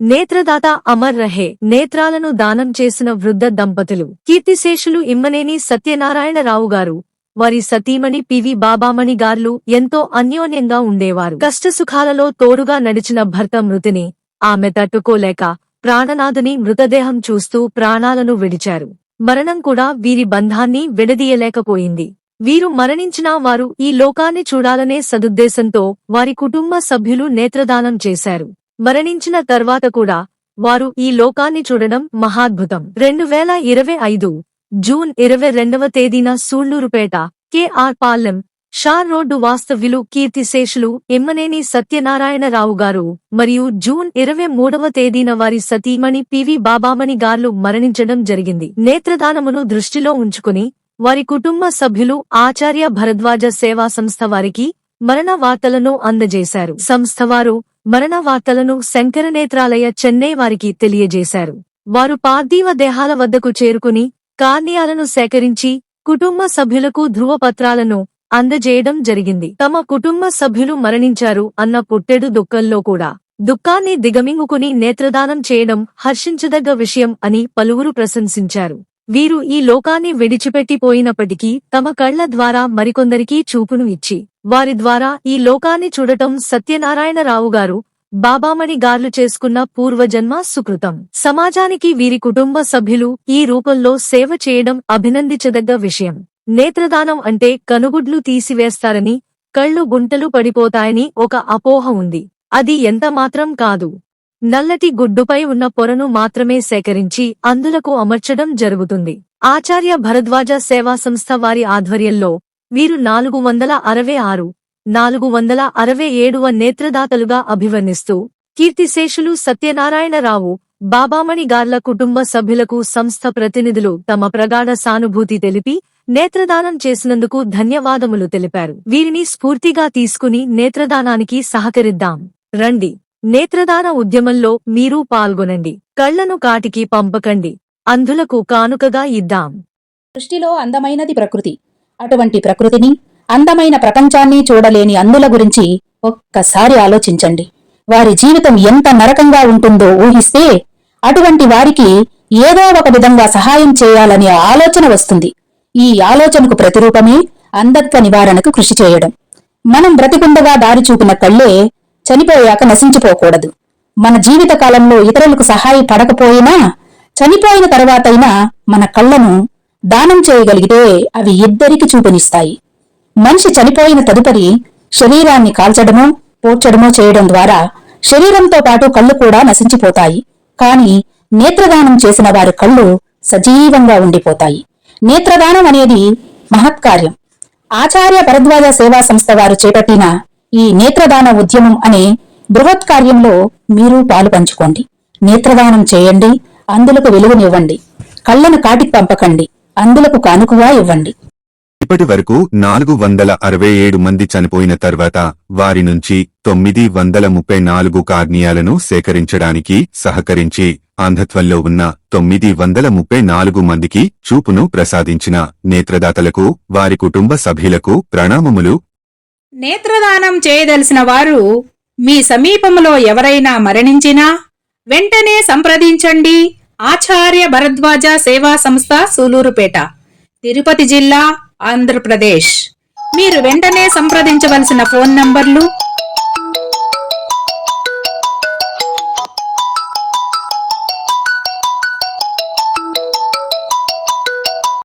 నేత్రదాత అమర్ రహే నేత్రాలను దానం చేసిన వృద్ధ దంపతులు. కీర్తిశేషులు ఇమ్మనేని సత్యనారాయణరావు గారు. వారి సతీమణి పివి బాబామణి గార్లు ఎంతో అన్యోన్యంగా ఉండేవారు. కష్టసుఖాలలో తోడుగా నడిచిన భర్త మృతిని ఆమె తట్టుకోలేక ప్రాణనాథుని మృతదేహం చూస్తూ ప్రాణాలను విడిచారు. మరణం కూడా వీరి బంధాన్ని విడదీయలేకపోయింది. వీరు మరణించినా వారు ఈ లోకాన్ని చూడాలనే సదుద్దేశంతో వారి కుటుంబ సభ్యులు నేత్రదానం చేశారు. మరణించిన తర్వాత కూడా వారు ఈ లోకాన్ని చూడడం మహాద్భుతం. రెండు వేల ఇరవై ఐదు జూన్ ఇరవై రెండవ తేదీన Sullurpeta KR Palem SHAR road వాస్తవ్యులు కీర్తిశేషులు ఎమ్మనేని సత్యనారాయణరావు గారు మరియు జూన్ ఇరవై మూడవ తేదీన వారి సతీమణి పివి బాబామణి గార్లు మరణించడం జరిగింది. నేత్రదానమును దృష్టిలో ఉంచుకుని వారి కుటుంబ సభ్యులు ఆచార్య భరద్వాజ సేవా సంస్థ వారికి మరణ వార్తలను అందజేశారు. సంస్థవారు మరణ వార్తలను శంకరనేత్రాలయ చెన్నై వారికి తెలియజేశారు. వారు పార్థివ దేహాల వద్దకు చేరుకుని కార్నియాలను సేకరించి కుటుంబ సభ్యులకు ధృవపత్రాలను అందజేయడం జరిగింది. తమ కుటుంబ సభ్యులు మరణించారు అన్న పుట్టెడు దుఃఖంలో కూడా దుఃఖాన్ని దిగమింగుకుని నేత్రదానం చేయడం హర్షించదగ్గ విషయం అని పలువురు ప్రశంసించారు. వీరు ఈ లోకాన్ని విడిచిపెట్టిపోయినప్పటికీ తమ కళ్ళ ద్వారా మరికొందరికి చూపును ఇచ్చి వారి ద్వారా ఈ లోకాన్ని చూడటం సత్యనారాయణరావు గారు బాబామణి గార్లు చేసుకున్న పూర్వజన్మ సుకృతం. సమాజానికి వీరి కుటుంబ సభ్యులు ఈ రూపంలో సేవ చేయడం అభినందించదగ్గ విషయం. నేత్రదానం అంటే కనుగుడ్లు తీసివేస్తారని కళ్ళు గుంటలు పడిపోతాయని ఒక అపోహ ఉంది. అది ఎంత మాత్రం కాదు. నల్లటి గుడ్డుపై ఉన్న పొరను మాత్రమే సేకరించి అందులకు అమర్చడం జరుగుతుంది. ఆచార్య భరద్వాజ సేవా సంస్థ వారి ఆధ్వర్యంలో వీరు నాలుగు వందల అరవై ఆరు నాలుగు వందల అరవై ఏడువ నేత్రదాతలుగా అభివర్ణిస్తూ కీర్తిశేషులు సత్యనారాయణరావు బాబామణి గార్ల కుటుంబ సభ్యులకు సంస్థ ప్రతినిధులు తమ ప్రగాఢ సానుభూతి తెలిపి నేత్రదానం చేసినందుకు ధన్యవాదములు తెలిపారు. వీరిని స్ఫూర్తిగా తీసుకుని నేత్రదానానికి సహకరిద్దాం. రండి. నేత్రదాన ఉద్యమంలో మీరూ పాల్గొనండి. కళ్ళను కాటికి పంపకండి. అంధులకు కానుకగా ఇద్దాం. దృష్టిలో అందమైనది ప్రకృతి. అటువంటి ప్రకృతిని అందమైన ప్రపంచాన్ని చూడలేని అందుల గురించి ఒక్కసారి ఆలోచించండి. వారి జీవితం ఎంత నరకంగా ఉంటుందో ఊహిస్తే అటువంటి వారికి ఏదో ఒక విధంగా సహాయం చేయాలనే ఆలోచన వస్తుంది. ఈ ఆలోచనకు ప్రతిరూపమే అంధత్వ నివారణకు కృషి చేయడం. మనం బ్రతికుండగా దారి చూపిన కళ్ళే చనిపోయాక నశించిపోకూడదు. మన జీవిత కాలంలో ఇతరులకు సహాయపడకపోయినా చనిపోయిన తర్వాతైనా మన కళ్ళను దానం చేయగలిగితే అవి ఇద్దరికి చూపునిస్తాయి. మనిషి చనిపోయిన తదుపరి శరీరాన్ని కాల్చడమో పోడ్చడమో చేయడం ద్వారా శరీరంతో పాటు కళ్ళు కూడా నశించిపోతాయి. కాని నేత్రదానం చేసిన వారి కళ్ళు సజీవంగా ఉండిపోతాయి. నేత్రదానం అనేది మహత్కార్యం. ఆచార్య భరద్వాజ సేవా సంస్థ వారు చేపట్టిన ఈ నేత్రదాన ఉద్యమం అనే బృహత్ కార్యంలో మీరు పాలు పంచుకోండి. నేత్రదానం చేయండి అందులకు వెలుగునివ్వండి. కళ్ళను కాటికి పంపకండి అందులకు కానుకగా ఇవ్వండి. ఇప్పటి వరకు నాలుగు వందల అరవై ఏడు మంది చనిపోయిన తర్వాత వారి నుంచి తొమ్మిది వందల ముప్పై నాలుగు కార్నియాలను సేకరించడానికి సహకరించి అంధత్వంలో ఉన్న తొమ్మిది వందల ముప్పై నాలుగు మందికి చూపును ప్రసాదించిన నేత్రదాతలకు వారి కుటుంబ సభ్యులకు ప్రణామములు నేత్రదానం చేయదలిసిన వారు మీ సమీపంలో ఎవరైనా మరణించినా వెంటనే సంప్రదించండి. ఆచార్య భరద్వాజ సేవా సంస్థ సూలూరుపేట తిరుపతి జిల్లా ఆంధ్రప్రదేశ్. మీరు వెంటనే సంప్రదించవలసిన ఫోన్ నంబర్లు